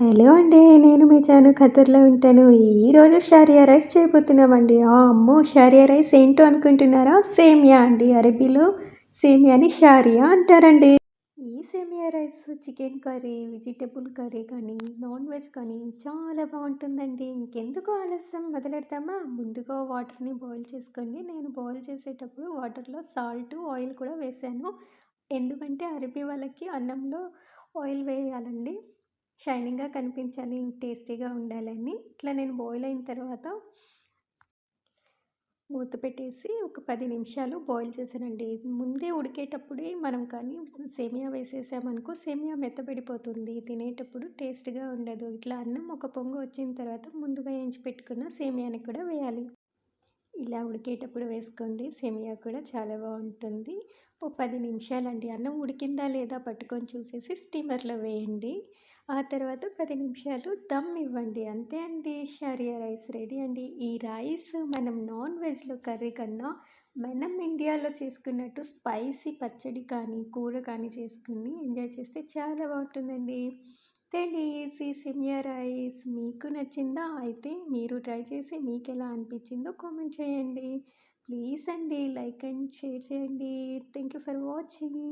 Hello అండి నేను మీ చాను ఖతర్లో ఉంటాను. ఈరోజు షారియా రైస్ చేయబోతున్నామండి. అమ్మో షారియా రైస్ ఏంటో అనుకుంటున్నారా? సేమియా అండి అరబీలో సేమియాని షారియా అంటారండి. ఈ సేమియా rice chicken curry vegetable curry కానీ నాన్ వెజ్ కానీ చాలా బాగుంటుందండి. ఇంకెందుకు ఆలస్యం? మొదలెడతామా ముందుగా వాటర్ని బాయిల్ చేసుకోండి నేను బాయిల్ చేసేటప్పుడు వాటర్లో సాల్ట్ ఆయిల్ కూడా వేసాను. ఎందుకంటే అరబీ వాళ్ళకి అన్నంలో ఆయిల్ వేయాలండి. షైనింగ్గా కనిపించాలి టేస్టీగా ఉండాలని. ఇట్లా నేను బాయిల్ అయిన తర్వాత మూత పెట్టేసి ఒక పది నిమిషాలు బాయిల్ చేశానండి. ముందే ఉడికేటప్పుడే మనం కానీ సేమియా వేసేసామనుకో సేమియా మెత్తబడిపోతుంది. తినేటప్పుడు టేస్ట్గా ఉండదు. ఇట్లా అన్నం ఒక పొంగు వచ్చిన తర్వాత ముందుగా ఎంచి పెట్టుకున్న సేమియాని కూడా వేయాలి. ఇలా ఉడికేటప్పుడు వేసుకోండి. సేమియా కూడా చాలా బాగుంటుంది. ఓ పది నిమిషాలండి. అన్నం ఉడికిందా లేదా పట్టుకొని చూసేసి స్టీమర్లో వేయండి. ఆ తర్వాత పది నిమిషాలు దమ్ ఇవ్వండి. అంతే అండి. షారియా రైస్ రెడీ అండి. ఈ రైస్ మనం నాన్ వెజ్లో కర్రీ కన్నా మనం ఇండియాలో చేసుకున్నట్టు స్పైసీ పచ్చడి కానీ కూర కానీ చేసుకుని ఎంజాయ్ చేస్తే చాలా బాగుంటుందండి. అండి ఈజీ సిమియర్ రైస్ మీకు నచ్చిందా? అయితే మీరు ట్రై చేసి మీకు ఎలా అనిపించిందో కామెంట్ చేయండి. ప్లీజ్ అండి లైక్ అండ్ షేర్ చేయండి. Thank you for watching.